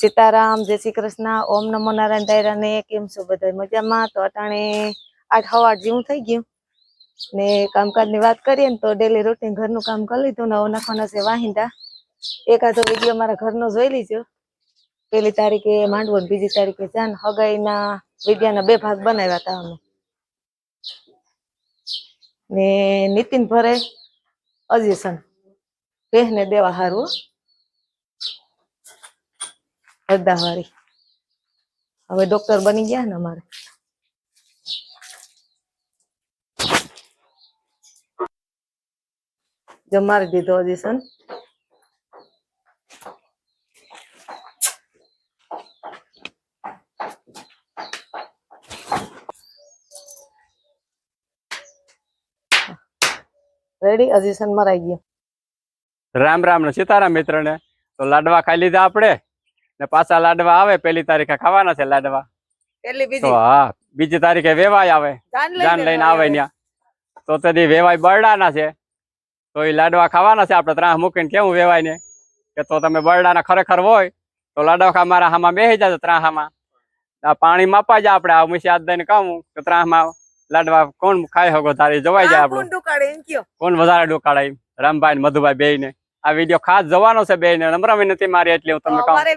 સીતારામ, જય શ્રી કૃષ્ણ, ઓમ નમો નારાયણ દાયરા ને કેમ છો બધા? મજામાં? તો અટાણે આઠ આઠ જેવું થઈ ગયું. ને કામકાજની વાત કરીએ ને તો ડેલી રૂટીન ઘરનું કામ કરી લીધું ને નાખવાના છે વાહિંદા. એકાદો વીડિયો મારા ઘરનો જોઈ લીધો પેલી તારીખે માંડવો ને બીજી તારીખે જાન હગાઈના વિડીયાના બે ભાગ બનાવ્યા હતા અમે. ને નીતિન ભરે અજીસન બેહને દેવા હારું વાળી. હવે ડોક્ટર બની ગયા ને અમારે. જમારી દીધો ઓડિશન રેડી ઓડિશન મરાઈ ગયો. રામ રામ ને સીતારામ મિત્રને. તો લાડવા ખાઈ લીધા આપણે. ને પાછા લાડવા આવે પેલી તારીખે ખાવાના છે લાડવા. તો બીજી? હા બીજી તારીખે વેવાય આવે. જાન લઈને આવે ત્યાં તો તેથી વેવાય બરડાના છે. તો એ લાડવા ખાવાના છે આપણે ત્રાહ મૂકીને કેવું વેવાય ને? કે તો તમે બરડાના ખરેખર હોય તો લાડવા મારા હામાં બેસી જાય ત્રાહામાં. આ પાણી માપા જાય આપણે આ મુસી દઈને કહું કે ત્રાહમાં લાડવા કોણ ખાઈ શકો તારી જવાય જાય આપણું. ડુકાડે કોણ વધારે ડોકાળે રામભાઈ ને મધુભાઈ બે ને આ વીડિયો ખાસ જવાનો છે બે ને નમ્ર વિનંતી મારી એટલી હું તમને કહું. મારે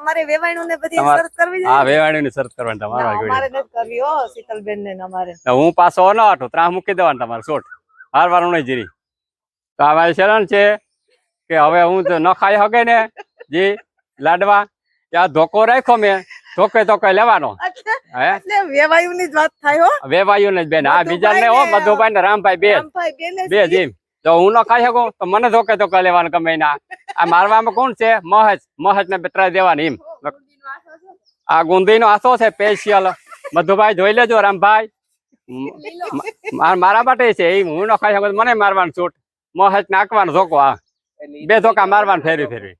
મારે વેવાણું ને બધી શરત કરવી હા જોઈએ ની શરત કરવાની તમારે વીડિયો નથી કરવી હો શીતલબેન ને અમારે. હું પાછો ન આટો ત્રાહ મૂકી દેવાનું તમારે શોટ હાર વાર નહીં જીરી. તો આ મારી શરણ છે કે હવે હું તો ન ખાઈ શકે ને જી લાડવા. ત્યાં ધોકો રાખ્યો મેં ધોકે ધોકે લેવાનો. વેવાયુ ની જ વાત થાય હો. વેવાયુ ને જ બેન આ બીજા ને હો મધુભાઈ ને- રામભાઈ બે. બેને બે જીમ જો હું ન ખાઈ શકું તો મને ધોકે ધોકે લેવાનું ગમે ના આ મારવામાં કોણ છે? મહજ મહજ ને બેતરા દેવાની એમ. આ ગુંદી નો આસો છે સ્પેશિયલ મધુભાઈ જોઈ લેજો રામભાઈ. મારા માટે છે એ હું ન ખાઈ શકું મને મારવાનું છૂટ. મહજ નાખવાનો ધોકો આ બે ધોકા મારવાનું ફેરવી ફેરવી.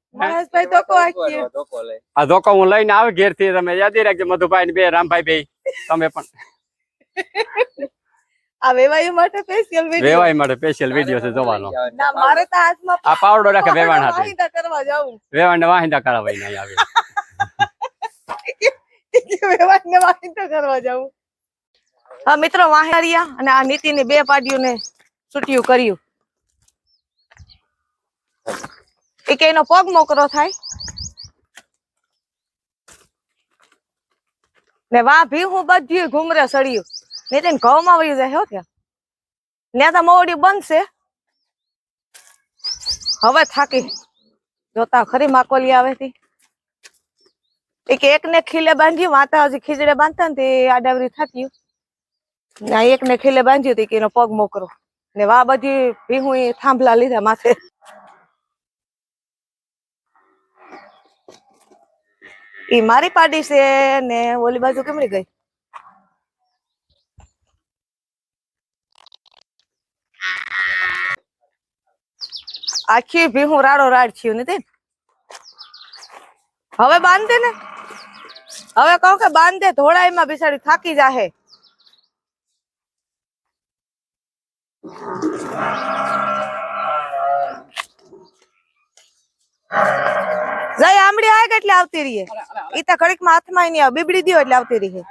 આ ધોકો હું લઈને આવે ઘેરથી તમે યાદી રાખજો મધુભાઈ ને બે રામભાઈ બે. તમે પણ. આ વેવાયું માટે સ્પેશિયલ વિડિયો વેવાય માટે સ્પેશિયલ વિડિયો છે જોવાનો. ના મારે તો હાથમાં આ પાવડો રાખે વેવાણ હાથે. વાહિંદા કરવા જાવું વેવાણ ને વાહિંદા કરાવાય નહીં આવે વેવાણ ને વાહિંદા કરવા જાવું હા મિત્રો વાહિયા અને આ નીતિ ની બે પાડીઓને છૂટ્યું કર્યું. એક એનો પગ મોકરો થાય? ને વાહ ભી હું બધી ઘુમરે સળિયું. નીતિન ઘઉંમાં વયું જાય હો ત્યાં. ત્યાં તો મોવડી બનશે હવે થાકી. જોતા ખરી માકોલી આવે તી એક એક ને ખીલે બાંધ્યું, વાતા હજી ખીજડે બાંધતા ને તે આડાવરી થતી ને એક ને ખીલે બાંધ્યું હતી કે એનો પગ મોકરો. ને વા બધી ભીહું થાંભલા લીધા માથે. ઈ મારી પાડી છે ને ઓલી બાજુ કેમની ગઈ? આખી ભીહું રાડો રાડ થયું નથી હવે બાંધે ને? હવે કહું કે બાંધે ધોળાઈમાં બિસાડી થાકી જાહે. જય આમડી આવે કે એટલે આવતી રહીએ? ઈ તો ઘડીકમાં હાથમાં નહીં આવે બીબડી દો એટલે આવતી રહીએ.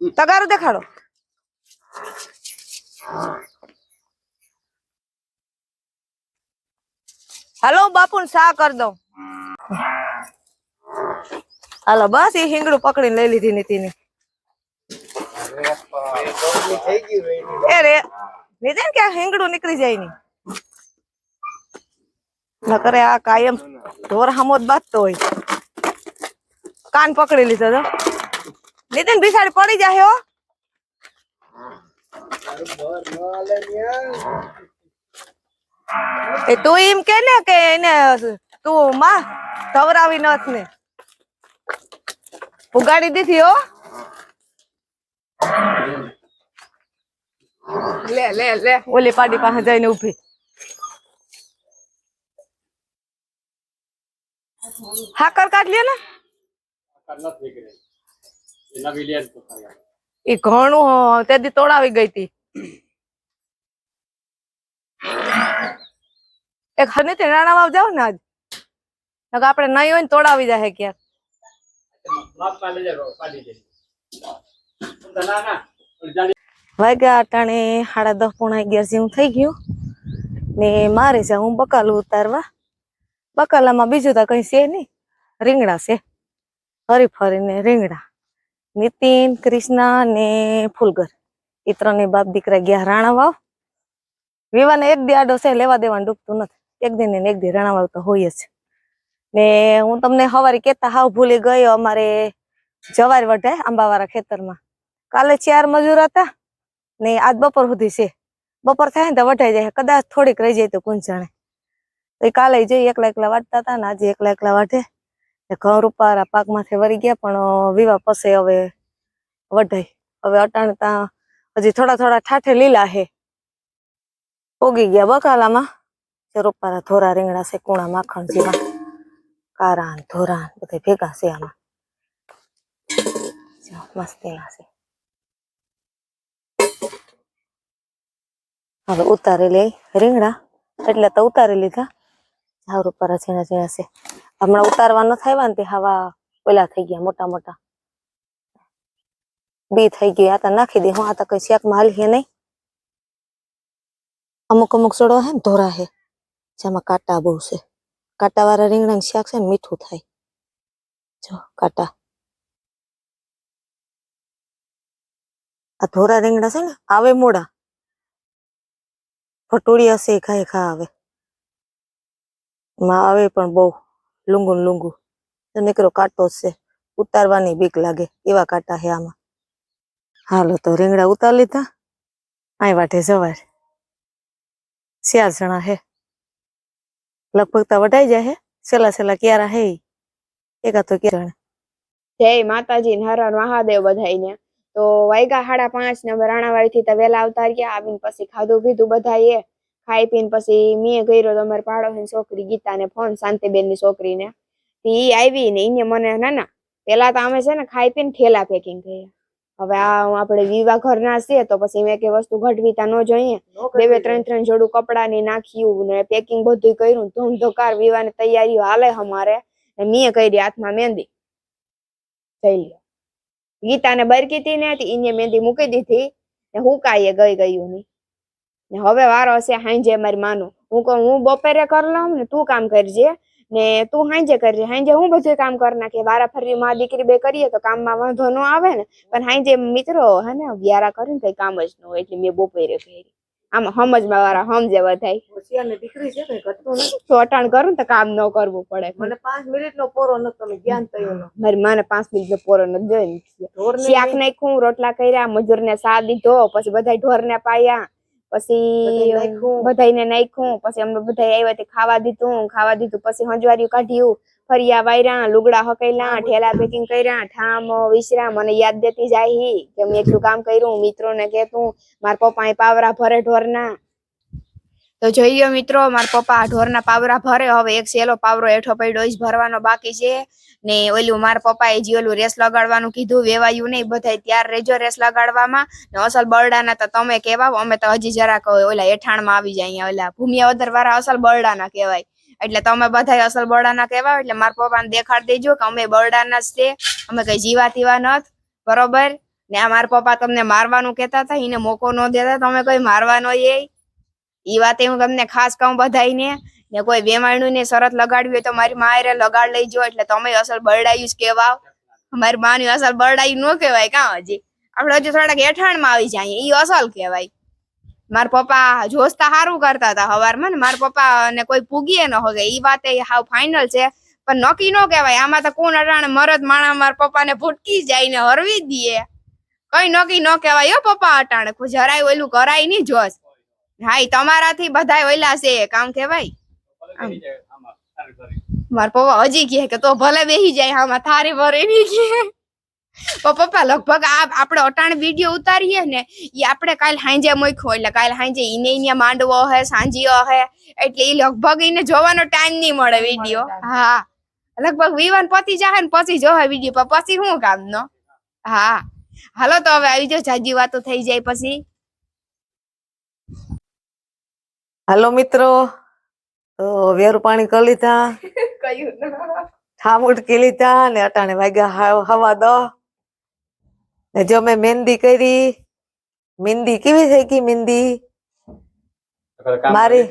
તગારું દેખાડો. હાલો બાપુ સા કર દઉં. હાલો, બસ એ હિંગડું પકડીને લઈ લીધી નીતિની એ રે નીતિન કે આ હિંગડું નીકળી જાય ની નકરે આ કાયમ ઢોર હામો જ બાજતો હોય. કાન પકડી લીધો તો. નીતિન બિસાડી પડી જાય હો. એ તું એમ કે ને કે એને તું માં ધવરાવી નથ ને. ઉગાડી દીધી હો. લે લે લે. ઓલી પાડી પાસે જઈને ઊભી હાકર કાઢ લે ને. એ ઘણું તે દી તોડાવી ગઈ તી. એક હરનીથી રાણા વાવ જાવ ને આજ. આપણે નહીં હોય ને તોડાવી જાય ક્યાંક. વાગ્યા અટાણે સાડા દસ પોણા અગિયાર જેવું થઈ ગયું. ને મારે છે, હું બકાલું ઉતારવા. બકાલામાં બીજું તો કઈ છે નહીં. રીંગણા છે. હરી ફરીને રીંગણા. નીતિન, ક્રિષ્ના ને ફૂલગર. એ ત્રણેય બાપ દીકરા ગયા રાણાવાવ. વિવાને એક દી આડો છે, લેવા દેવાનું ડૂબતું નથી. એક દિન ને એક દી રાણાવાવ તો હોય જ. ને હું તમને સવારે કેતા હાવ ભૂલી ગયો, અમારે જવાર વઢાય આંબાવાળા ખેતરમાં. કાલે ચાર મજૂર હતા ને આજ બપોર સુધી છે. બપોર થાય ને તો વઢાઈ જાય. કદાચ થોડીક રહી જાય તો કોણ જાણે. તો કાલે જઈ એકલા એકલા વાટતા હતા ને આજે એકલા એકલા વાટે ઘર ઉપર પાકમાંથી વળી ગયા, પણ વિવાહ પછી હવે વઢાઈ હવે અટાણ ત્યાં હજી થોડા થોડા ઠાઠે લીલા હે. ઉગી ગયા બકાલામાં જે રોપારા ધોરા રીંગણા છે, કુણા માખણ જેવા. કારાન, ધોરાન, બધે ભેગા છે આમાં. મસ્તીના છે. હવે ઉતારી લઈ રીંગણા. એટલે તો ઉતારી લીધા. ઝાડ ઉપર ઝીણા ઝીણા છે હમણાં ઉતારવા ન થાય ને તે હવા ઓલા થઈ ગયા મોટા મોટા. બી થઈ ગઈ આ તો નાખી દે, હું આ તો કઈ શાકમાં માલ હે નહીં. અમુક અમુક સડો હે ને ધોરા હે, જેમાં કાંટા બહુ છે. કાંટા વાળા રીંગણાનું શાક છે ને મીઠું થાય. જો, કાંટા. આ ધોરા રીંગણા છે ને, આવે મોડા. ભટુડી હશે ખાય ખા આવે. માં આવે પણ બહુ લુંગુ લુંગુ. તો નીકળો, કાંટો છે. ઉતારવાની બીક લાગે, એવા કાંટા હે આમાં. હાલો, તો રીંગણા ઉતાર લીધા. આય વાટે જવાર ચાર જણા હે. લગભગ તો વટાઈ જાય હે. સેલા સેલા ક્યારા હે એકા તો ક્યારે જય માતાજી ને હર હર મહાદેવ બધાઈને તો વાયગા સાડા પાંચ ને રાણાવાડી થી તો વેલા આવતા રહ્યા, આવીને પછી ખાધું પીધું બધાએ ખાઈ પીને પછી મેં કર્યો તો અમારી પાડોશી છોકરી ગીતા ને ફોન શાંતિબેનની છોકરીને. એ આવી ને એને મને ના ના પેલા તો અમે છે ને ખાઈ પીને ઠેલા પેકિંગ કર્યા. હવે આ આપણે વિવાહ ઘરના છીએ તો પછી મેં કે વસ્તુ ઘટવીતા ન જોઈએ. બે બે ત્રણ ત્રણ જોડું કપડા ની નાખ્યું ને પેકિંગ બધું કર્યું ધૂમ ધોકાર વિવાહ તૈયારીઓ હાલે અમારે. ને મેં કરી હાથમાં મહેંદી. જઈ લ્યો. ગીતાને બરકી હતી ને એને મહેંદી મૂકી દીધી ને હુકાઈએ ગઈ ગયું નહીં. ને હવે વારો હશે હાંજે મારી માનું. હું કહું હું બપોરે કર લઉં ને તું કામ કરજે. ને તું હાંજે કરજે. હાંજે હું બધું કામ કરી નાખે? વારા ફરી માં દીકરી બે કરીએ તો કામમાં વાંધો ન આવે ને. પણ હાંજે મિત્રો હે ને વ્યારા કરીને કઈ કામ જ ન હોય. એટલે મેં બપોરે કરી. આમ સમજમાં વાળા સમજે બધાય. દીકરી છે કઈ ઘટતું નથી. તો અટાણ કરું ને તો કામ ન કરવું પડે. મને પાંચ મિનિટ નો પોરો તમે જ્ઞાન થયું મારી માને પાંચ મિનિટ નો પોરો નથી જોઈ શાક નાખ્યું રોટલા કર્યા મજૂર ને સા દીધો પછી બધા ઢોર ને પાયા. પછી. બધાને નાખ્યું. પછી અમને બધા આવ્યા તે ખાવા દીધું. ખાવા દીધું. પછી હંજવાર્યું કાઢ્યું. ફરિયા વાયરા લુગડા હકેલા ઠેલા પેકિંગ કર્યા. ઠામ વિશ્રામ મને યાદ દેતી જાય કે મેં એટલું કામ કર્યું. મિત્રો ને કેતું મારા પપ્પા પાવરા ભરે ઢોરના તો જોઈ લો મિત્રો, મારા પપ્પા ઢોરના પાવરા ભરે. હવે એક સેલો પાવરો હેઠો પડ્યો જ ભરવાનો બાકી છે. ને ઓલું મારા પપ્પાએ જે ઓલું રેસ લગાડવાનું કીધું, વેવાયું નહીં, બધાય ત્યાર રેજો રેસ લગાડવામાં. ને અસલ બરડાના તો તમે કેવા અમે તો હજી જરાક ઓલા એઠાણમાં આવી જાય અહીંયા, ઓલા ભૂમિયા વધર વાળા અસલ બરડાના કહેવાય. એટલે તમે બધા અસલ બરડાના કહેવાય એટલે મારા પપ્પાને દેખાડ દેજો કે અમે બરડાના જ છે. અમે કઈ જીવા તીવા નથ, બરોબર? ને આ મારા પપ્પા તમને મારવાનું કહેતા હતા, એને મોકો ન દેતા, તમે કઈ મારવાનો એ. ઈ વાતે હું તમને ખાસ કહું બધાયને, ને કોઈ વેમાણું ને શરત લગાડવી હોય તો મારી માયરે લગાડ લઈ જો એટલે તમે અસલ બરડાયું જ કહેવાવ મારી માની અસલ બરડાયું ન કહેવાય, કાં હજી? આપણે હજી થોડાક એઠાણમાં આવી જાય ઈ અસલ કહેવાય. મારા પપ્પા જોસ્તા સારું કરતા હતા હવારમાં, ને મારા પપ્પા ને કોઈ પૂગીએ ન હોગે, ઈ વાતે હાવ ફાઇનલ છે. પણ નક્કી ન કહેવાય, આમાં તો કોણ અટાણે મરદ માણા મારા પપ્પાને ભૂટકી જાય ને હરવી દઈએ. કઈ નક્કી ન કહેવાય, હો પપ્પા અટાણે જરાય ઓલું કરાય નહીં જોશ. હા તમારાથી બધાય ઓયલા છે કામ કહેવાય. મારા પપ્પા હજી કહે કે તો ભલે બેહી જાય આમાં થારી ભરે નહીં કહે. પપ્પા લગભગ આ આપણે અટાણ વીડિયો ઉતારીએ ને એ આપણે કાલ હાંજે મોખ્યો એટલે કાલ હાંજે ઈને ઈને માંડવો હે સાંજીઓ હે એટલે એ લગભગ એને જોવાનો ટાઈમ નહીં મળે વીડિયો. હા. લગભગ વિવાન પતી જાય ને પછી જોવે વીડિયો પછી શું કામ નો હા. હાલો તો હવે આવી જાઓ જાજી વાતો થઈ જાય પછી. હાલો મિત્રો તો વેરું પાણી કરી લીધા. કયું ઠામ ઉટકી લીધા ને અટાણે વાગ્યા હવા દો ને જો મેં મહેંદી કરી મહેંદી કેવી થઈ ગઈ મહેંદી મારી-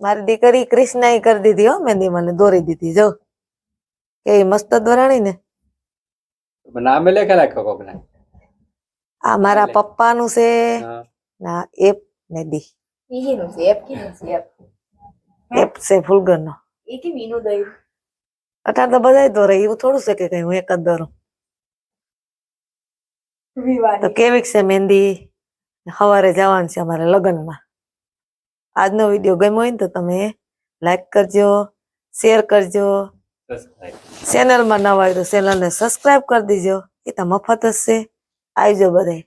મારી દીકરી કૃષ્ણાએ કરી દીધી હો મહેંદી મને દોરી દીધી જો. કે મસ્ત દોરાણી ને. નામે લખેલા કોકને. આ મારા પપ્પાનું છે ના એપ ને દી છે એપ કીધું છે એપ છે ફૂલગરનો એ કે મીનું દઈ અત્યારે તો બધા દોરે એવું થોડું છે કે કઈ હું એક જ દોરું તો કેવીક છે મહેંદી? સવારે જવાનું છે અમારે લગ્નમાં. આજનો વીડિયો ગમ્યો હોય ને તો તમે લાઈક કરજો શેર કરજો. ચેનલમાં નવા હોય તો ચેનલને સબસ્ક્રાઇબ કરી દીજો. એ તો મફત જ છે. આવજો બધાય.